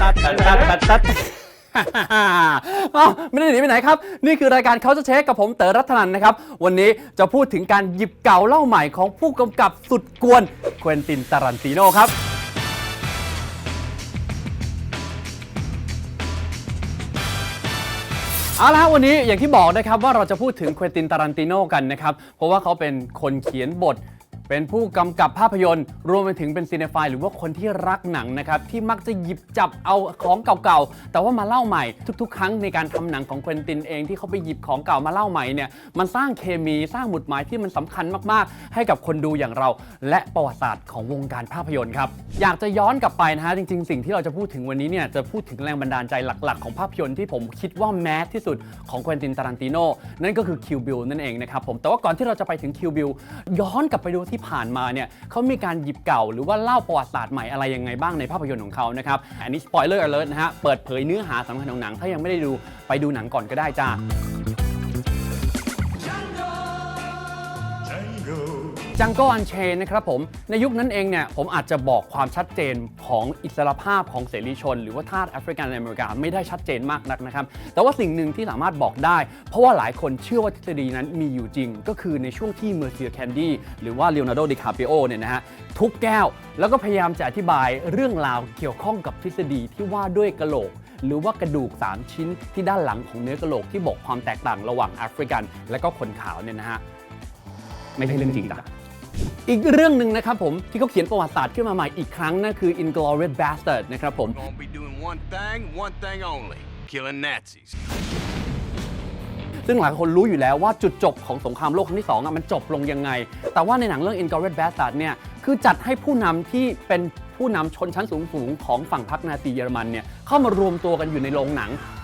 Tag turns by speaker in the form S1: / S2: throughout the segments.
S1: ตัดตัดตัดตัดตัดไม่ได้หนีไปไหนครับ นี่คือรายการเขาจะเช็คกับผมเต๋อรัตนันนะครับ วันนี้จะพูดถึงการหยิบเก่าเล่าใหม่ของผู้กำกับสุดกวนควินตินตารันติโนครับเอาละวันนี้อย่างที่บอกนะครับว่าเราจะพูดถึงควินตินตารันติโนกันนะครับ เพราะว่าเขาเป็นคนเขียนบท เป็นผู้กำกับภาพยนตร์ รวมไปถึงเป็นซีเนฟายหรือว่าคนที่รักหนังนะครับที่มักจะหยิบจับเอาของเก่าๆ แต่ว่ามาเล่าใหม่ ทุกๆ ครั้งในการทำหนังของควินตินเองที่เขาไปหยิบของเก่ามาเล่าใหม่เนี่ยมันสร้างเคมีสร้างหมุดหมายที่มันสำคัญมากๆ ให้กับคนดูอย่างเรา และประวัติศาสตร์ของวงการภาพยนตร์ครับอยากจะย้อนกลับไปนะฮะจริงๆ สิ่งที่เราจะพูดถึงวันนี้เนี่ยจะพูดถึงแรงบันดาลใจหลักๆ ของภาพยนตร์ที่ผมคิดว่าแมสที่สุดของควินตินตารันติโนนั่นก็คือคิวบิลนั่นเองนะครับผมแต่ว่าก่อนที่เราจะไปถึงคิวบิลย้อนกลับไปดูที่ผ่านมาเนี่ยเขามีการหยิบเก่าหรือว่าเล่าประวัติศาสตร์ใหม่อะไรยังไงบ้างในภาพยนตร์ของเขานะครับอันนี้สปอยเลอร์ alert นะฮะเปิดเผยเนื้อหาสำคัญของหนังถ้ายังไม่ได้ดูไปดูหนังก่อนก็ได้จ้า จังกอันเชนนะครับผม ในยุคนั้นเองเนี่ยผมอาจจะบอกความชัดเจนของอิสรภาพของเสรีชน หรือว่าทาสแอฟริกันในอเมริกาไม่ได้ชัดเจนมากนักนะครับ แต่ว่าสิ่งหนึ่งที่สามารถบอกได้ เพราะว่าหลายคนเชื่อว่าทฤษฎีนั้นมีอยู่จริง ก็คือในช่วงที่เมอร์เซียแคนดี้หรือว่าเลโอนาร์โดดิคาปิโอเนี่ยนะฮะทุกแก้ว แล้วก็พยายามจะอธิบายเรื่องราวเกี่ยวข้องกับทฤษฎีที่ว่าด้วยกะโหลกหรือว่ากระดูก 3 ชิ้นที่ด้านหลังของเนื้อกะโหลกที่บอกความแตกต่างระหว่างแอฟริกัน และก็คนขาวเนี่ยนะฮะไม่ใช่เรื่องจริงจ้ะ อีกเรื่องหนึ่งนะครับผมที่เขาเขียนประวัติศาสตร์ขึ้นมาใหม่อีกครั้งนั่นคือ Inglourious Bastard นะครับผม
S2: Gonna be doing one thing, one thing only killing Nazis.
S1: ซึ่งหลายคนรู้อยู่แล้วว่าจุดจบของสงครามโลกครั้งที่2อะมันจบลงยังไง แต่ว่าในหนังเรื่อง Inglourious Bastard เนี่ย คือจัดให้ผู้นำที่เป็นผู้นำชนชั้นสูงสูงๆของฝั่งพรรคนาซีเยอรมันเนี่ย เข้ามารวมตัวกันอยู่ในโรงหนัง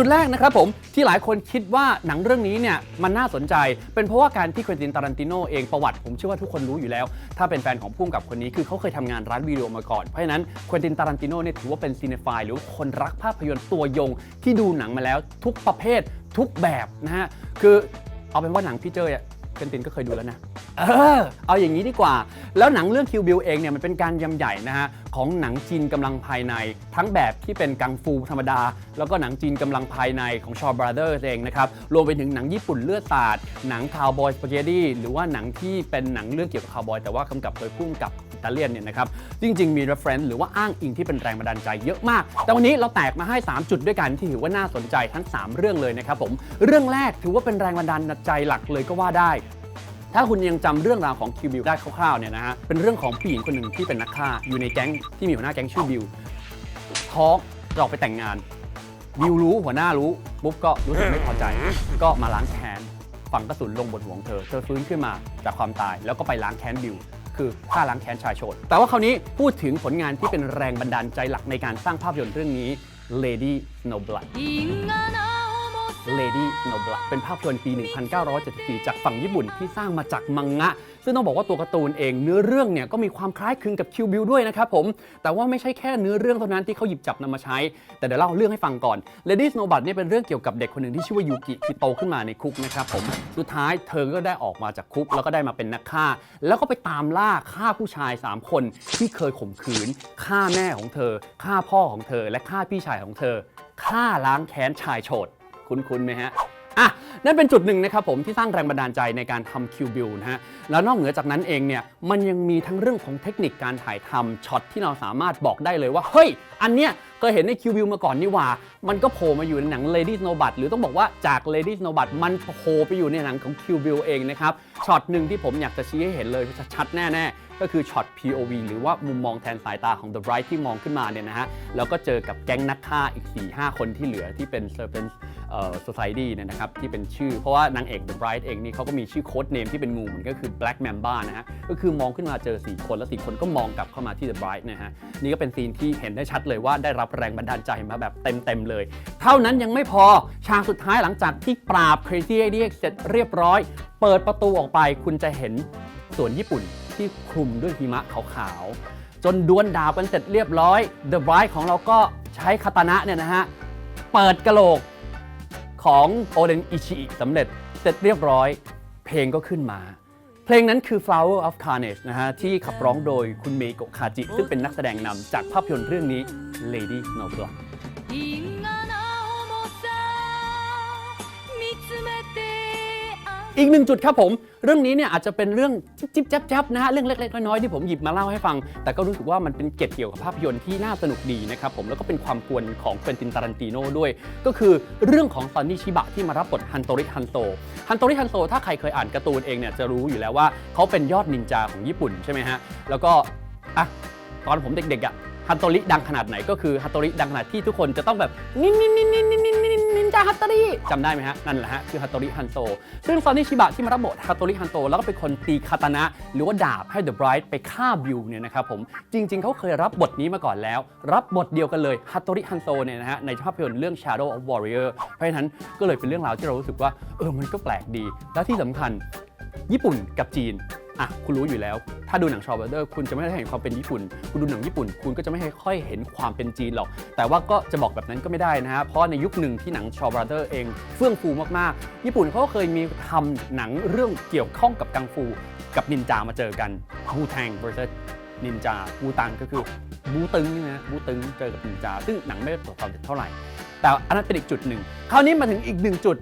S1: จุดแรกนะครับผมที่หลายคนคิดว่าหนังเรื่องนี้เนี่ยมันน่าสนใจ เป็นเพราะว่าการที่ควินตินตารันติโนเองประวัติผมเชื่อว่าทุกคนรู้อยู่แล้ว ถ้าเป็นแฟนของพุ่มกับคนนี้คือเขาเคยทำงานร้านวิดีโอมาก่อน เพราะฉะนั้นควินตินตารันติโนเนี่ยถือว่าเป็นซีเนฟายหรือคนรักภาพยนตร์ตัวยง ที่ดูหนังมาแล้วทุกประเภททุกแบบนะฮะคือเอาเป็นว่าหนังพี่เจอ อะควินตินก็เคยดูแล้วนะ เออ เอาอย่างนี้ดีกว่า แล้วหนังเรื่องคิวบิลเองเนี่ยมันเป็นการยำใหญ่นะฮะของหนังจีนกำลังภายใน ทั้งแบบที่เป็นกังฟูธรรมดา แล้วก็หนังจีนกำลังภายในของชอบราเดอร์เองนะครับ รวมไปถึงหนังญี่ปุ่นเลือดสาด หนังคาวบอยสปาเกตตี้หรือว่าหนังที่เป็นหนังเรื่องเกี่ยวกับคาวบอยแต่ว่ากำกับโดยผู้กำกับ อิตาเลียนเนี่ยนะครับจริง ๆ มี reference หรือว่าอ้างอิงที่เป็นแรงบันดาลใจเยอะมาก แต่วันนี้เราแตกมาให้ 3 จุดด้วยกันที่ถือว่าน่าสนใจทั้ง 3 เรื่องเลยนะครับผมเรื่องแรกถือว่าเป็นแรงบันดาลใจหลักเลยก็ว่าได้ถ้าคุณยังจำเรื่องราวของคิวบิลได้คร่าวๆเนี่ยนะฮะ เป็นเรื่องของผู้หญิงคนหนึ่งที่เป็นนักฆ่า อยู่ในแก๊งที่มีหัวหน้าแก๊งชื่อบิลท้องจะออกไปแต่งงาน บิลรู้หัวหน้ารู้ปุ๊บก็รู้สึกไม่พอใจ ก็มาล้างแค้นฝังกระสุนลงบนหัวของเธอ เธอฟื้นขึ้นมาจากความตายแล้วก็ไปล้างแค้นบิล คือฆ่าล้างแค้นชายโชนแต่ว่าคราวนี้พูดถึงผลงานที่เป็นแรงบันดาลใจหลักในการสร้างภาพยนตร์เรื่องนี้ Lady Snowblood Lady No Blood เป็นภาพยนตร์ปี 1974 จากฝั่งญี่ปุ่นที่สร้างมาจากมังงะ ซึ่งต้องบอกว่าตัวการ์ตูนเองเนื้อเรื่องเนี่ยก็มีความคล้ายคลึงกับคิวบิลด้วยนะครับผม แต่ว่าไม่ใช่แค่เนื้อเรื่องเท่านั้นที่เขาหยิบจับนำมาใช้ แต่เดี๋ยวเล่าเรื่องให้ฟังก่อน Lady No Blood เนี่ยเป็นเรื่องเกี่ยวกับเด็กคนหนึ่งที่ชื่อว่ายูกิที่โตขึ้นมาในคุกนะครับผม สุดท้ายเธอก็ได้ออกมาจากคุกแล้วก็ได้มาเป็นนักฆ่า แล้วก็ไปตามล่าฆ่าผู้ชาย 3 คนที่เคยข่มขืนฆ่าแม่ของเธอฆ่าพ่อของเธอ และฆ่าพี่ชายของเธอฆ่าล้างแค้นชายโฉด คุ้นๆไหมฮะอะนั่นเป็นจุดหนึ่งนะครับผมที่สร้างแรงบันดาลใจในการทำคิวบิลนะฮะแล้วนอกเหนือจากนั้นเองเนี่ยมันยังมีทั้งเรื่องของเทคนิคการถ่ายทำช็อตที่เราสามารถบอกได้เลยว่า เฮ้ย อันเนี้ยเคยเห็นในคิวบิลมาก่อนนี่หว่า มันก็โผล่มาอยู่ในหนัง Lady Snowblood หรือต้องบอกว่าจาก Lady Snowblood มันโผล่ไปอยู่ในหนังของคิวบิลเองนะครับช็อตหนึ่งที่ผมอยากจะชี้ให้เห็นเลยชัดๆแน่ๆก็คือช็อต POV หรือว่ามุมมองแทนสายตาของ The Bright ที่มองขึ้นมาเนี่ยนะฮะ แล้วก็เจอกับแก๊งนักฆ่าอีก 4-5 คนที่เหลือที่เป็น Serpent เอ่อ society เนี่ยนะครับที่เป็นชื่อ เพราะว่านางเอก The Bride เองนี่เขาก็มีชื่อโค้ดเนมที่เป็นงูเหมือนก็คือ Black Mamba นะฮะก็คือมองขึ้นมาเจอ 4 คน แล้ว 4 คนก็มองกลับเข้ามาที่ The Bride นะฮะนี่ก็เป็นซีนที่เห็นได้ชัดเลยว่าได้รับแรงบันดาลใจมาแบบเต็ม ๆ เลย เท่านั้นยังไม่พอฉากสุดท้ายหลังจากที่ปราบ Crazy 8เสร็จเรียบร้อย เปิดประตูออกไปคุณจะเห็นสวนญี่ปุ่นที่คลุมด้วยหิมะขาวๆจนดวลดาบกันเสร็จเรียบร้อย The Bride ของเราก็ใช้คาตานะเนี่ยนะฮะเปิดกระโหลก ของโอเดนอิชิอิสำเร็จเสร็จเรียบร้อย เพลงก็ขึ้นมา เพลงนั้นคือ Flower of Carnage นะฮะ ที่ขับร้องโดยคุณเมโกะคาจิ ซึ่งเป็นนักแสดงนำจากภาพยนตร์เรื่องนี้ Lady
S3: Snowblood
S1: อีกหนึ่งจุดครับผม เรื่องนี้เนี่ยอาจจะเป็นเรื่องจิ๊บๆแจ๊บๆนะฮะเรื่องเล็กๆน้อยๆที่ผมหยิบมาเล่าให้ฟัง แต่ก็รู้สึกว่ามันเป็นเกร็ดเกี่ยวกับภาพยนตร์ที่น่าสนุกดีนะครับผมแล้วก็เป็นความกวนของเควินตินตารันติโน่ด้วย ก็คือเรื่องของซอนนี่ชิบะที่มารับบทฮันโตริฮันโตฮันโตริฮันโตถ้าใครเคยอ่านการ์ตูนเองเนี่ยจะรู้อยู่แล้วว่าเขาเป็นยอดนินจาของญี่ปุ่นใช่ไหมฮะแล้วก็อะตอนผมเด็กๆอะ ฮันโตริดังขนาดไหนก็คือฮันโตริดังขนาดที่ทุกคนจะต้องแบบนินนินนินนินนินนินนินนินจาฮัตโตริจำได้ไหมฮะ นั่นแหละฮะ คือฮัตโตริฮันโต ซึ่งซอนนี่ชิบะที่มารับบทฮัตโตริฮันโต แล้วก็เป็นคนตีคาตานะ หรือว่าดาบให้เดอะไบรท์ไปฆ่าบิวเนี่ยนะครับผม จริง ๆ เขาเคยรับบทนี้มาก่อนแล้ว รับบทเดียวกันเลยฮัตโตริฮันโตเนี่ยนะฮะในภาพยนตร์เรื่อง Shadow of Warrior เพราะฉะนั้นก็เลยเป็นเรื่องราวที่เรารู้สึกว่าเออมันก็แปลกดี แล้วที่สำคัญญี่ปุ่นกับจีน อะคุณรู้อยู่แล้ว ถ้าดูหนังชอว์เบอร์เดอร์คุณจะไม่ได้เห็นความเป็นญี่ปุ่น คุณดูหนังญี่ปุ่น คุณก็จะไม่ค่อยเห็นความเป็นจีนหรอก แต่ว่าก็จะบอกแบบนั้นก็ไม่ได้นะฮะ เพราะในยุคหนึ่งที่หนังชอว์เบอร์เดอร์เองเฟื่องฟูมากๆ ญี่ปุ่นเขาก็เคยมีทำหนังเรื่องเกี่ยวข้องกับกังฟูกับนินจามาเจอกันบูแทง versus นินจาบูตังก็คือบูตึงนี่นะบูตึงเจอกับนินจา ซึ่งหนังไม่ได้ประสบความสำเร็จเท่าไหร่ แต่อันนั้นเป็นอีกจุดหนึ่ง คราวนี้มาถึงอีกหนึ่งจุด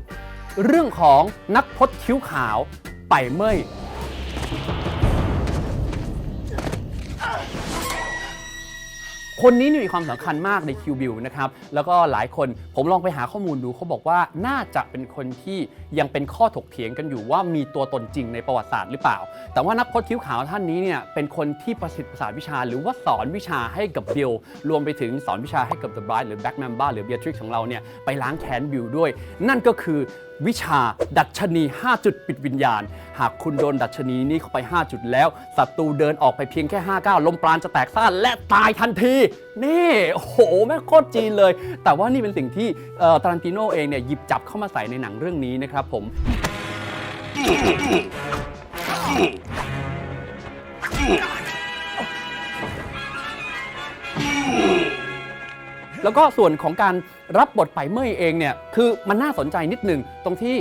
S1: เรื่องของนักพจน์คิ้วขาวไปเมย คนนี้นี่มีความสำคัญมากในคิวบิลนะครับ แล้วก็หลายคนผมลองไปหาข้อมูลดูเขาบอกว่าน่าจะเป็นคนที่ยังเป็นข้อถกเถียงกันอยู่ว่ามีตัวตนจริงในประวัติศาสตร์หรือเปล่า แต่ว่านักพจน์คิ้วขาวท่านนี้เนี่ยเป็นคนที่ประสิทธิ์ประสาทวิชา หรือว่าสอนวิชาให้กับบิลรวมไปถึงสอนวิชาให้กับ The Bride หรือ Black Mamba หรือ Beatrix ของเราเนี่ยไปล้างแค้นบิลด้วย นั่นก็คือ วิชา ดัชนี 5 จุดปิดวิญญาณ หากคุณโดนดัชนีนี้เข้าไป 5 จุดแล้วศัตรูเดินออกไปเพียงแค่5ก้าวลมปราณจะแตกซ่านและตายทันที นี่ โอ้โห แม่โคตรจีนเลย แต่ว่านี่เป็นสิ่งที่เอ่อตารันติโนเองเนี่ยหยิบจับเข้ามาใส่ในหนังเรื่องนี้นะครับผม แล้วก็ส่วนของการรับบทไปเมยเองเนี่ยคือมันน่าสนใจนิดหนึ่งตรงที่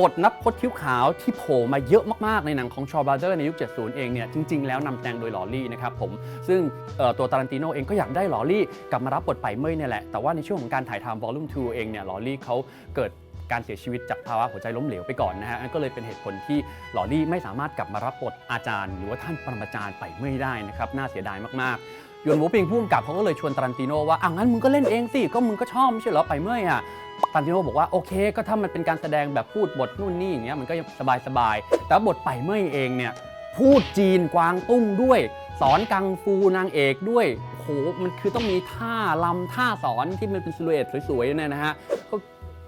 S1: บทนับพจน์คิ้วขาวที่โผล่มาเยอะมากๆ ในหนังของชอ b บ o เ e อร์ในยุค 70 เองเนี่ยจริง ๆ แล้วนำแสดงโดยลอรี่นะครับผม ซึ่งตัวตารันติโนเองก็อยากได้ลอรี่กลับมารับบทไปเมยเนี่ยแหละ แต่ว่าในช่วงของการถ่ายทำ Volume 2เองเนี่ยลอรี่เขาเกิดการเสียชีวิตจากภาวะหัวใจล้มเหลวไปก่อนนะฮะก็เลยเป็นเหตุผลที่ลอรี่ไม่สามารถกลับมารับบทอาจารย์ หรือว่าท่านปรมาจารย์ไปเมยได้นะครับน่าเสียดายมากๆ ยวนหมูปิงผู้กำกับเขาก็เลยชวนตารันติโนว่าอะงั้นมึงก็เล่นเองสิ ก็มึงก็ชอบไม่ใช่เหรอไปเมื่อยอะตารันติโนบอกว่าโอเค ก็ถ้ามันเป็นการแสดงแบบพูดบทนู่นนี่อย่างเงี้ยมันก็สบายสบายแต่บทไปเมื่อยเองเนี่ยพูดจีนกวางตุ้งด้วย สอนกังฟูนางเอกด้วยโหมันคือต้องมีท่าลำท่าสอนที่มันเป็นซิลูเอตสวยๆเนี่ยนะฮะก็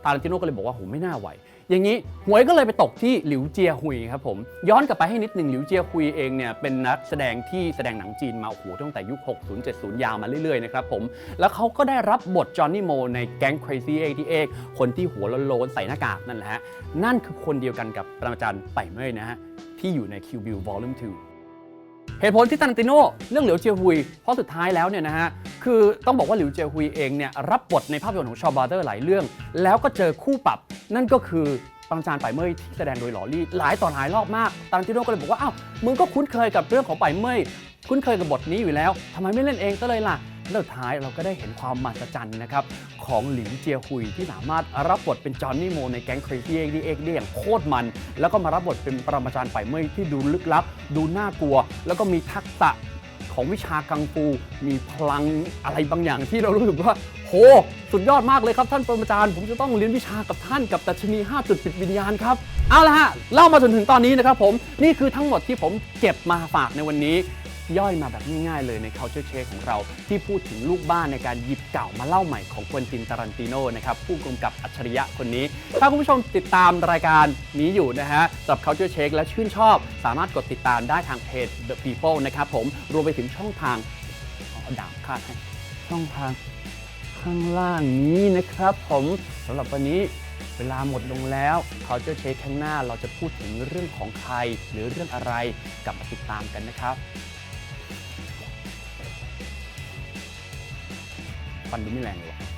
S1: ตารันติโนก็เลยบอกว่าโหไม่น่าไหว อย่างนี้หวยก็เลยไปตกที่หลิวเจียฮุยครับผมย้อนกลับไปให้นิดหนึ่งหลิวเจียฮุยเองเนี่ยเป็นนักแสดงที่แสดงหนังจีนมาโอ้โหตั้งแต่ยุค 60 70 ยาวมาเรื่อยๆนะครับผมแล้วเขาก็ได้รับบทจอห์นนี่โมในแก๊ง Crazy 88คนที่หัวโลนๆใส่หน้ากากนั่นแหละฮะนั่นคือคนเดียวกันกับปรมาจารย์ไปเมยนะฮะที่อยู่ใน Q Bill Volume 2 เหตุผลที่ตันติโนเรื่องเหลียวเจียฮุย เพราะสุดท้ายแล้วเนี่ยนะฮะ คือต้องบอกว่าหลิวเจียฮุยเองเนี่ยรับบทในภาพยนตร์ของชอบาเดอร์หลายเรื่อง แล้วก็เจอคู่ปรับ นั่นก็คือปรมาจานไปเมยที่แสดงโดยหลอรี่หลายต่อหลายรอบมากตันติโนก็เลยบอกว่าอ้าวมึงก็คุ้นเคยกับเรื่องของไปเมยคุ้นเคยกับบทนี้อยู่แล้วทำไมไม่เล่นเองซะเลยล่ะ แล้วสุดท้ายเราก็ได้เห็นความมหัศจรรย์นะครับของหลิวเจียฮุยที่สามารถรับบทเป็นจอห์นนี่โมในแก๊ง Crazy 8ได้อย่างโคตรมัน แล้วก็มารับบทเป็นปรมาจารย์ไปเมยที่ดูลึกลับ ดูน่ากลัว แล้วก็มีทักษะของวิชากังฟูมีพลังอะไรบางอย่างที่เรารู้สึกว่าโหสุดยอดมากเลยครับท่านปรมาจารย์ ผมจะต้องเรียนวิชากับท่านกับดัชนี5จุดจิตวิญญาณครับเอาละฮะเล่ามาจนถึงตอนนี้นะครับผมนี่คือทั้งหมดที่ผมเก็บมาฝากในวันนี้ ย่อยมาแบบง่ายๆเลยใน culture check ของเรา ที่พูดถึงลูกบ้านในการหยิบเก่ามาเล่าใหม่ของควนตินตารันติโนนะครับผู้กำกับอัจฉริยะคนนี้ ถ้าคุณผู้ชมติดตามรายการนี้อยู่นะฮะสำหรับ culture check และชื่นชอบ สามารถกดติดตามได้ทางเพจ The People นะครับผมรวมไปถึงช่องทางเอาดาบคาดให้ช่องทางข้างล่างนี้นะครับผมสำหรับวันนี้เวลาหมดลงแล้วเขาจะเช็คข้างหน้าเราจะพูดถึงเรื่องของใครหรือเรื่องอะไรกลับมาติดตามกันนะครับ ฟันดูไม่แรงหรอก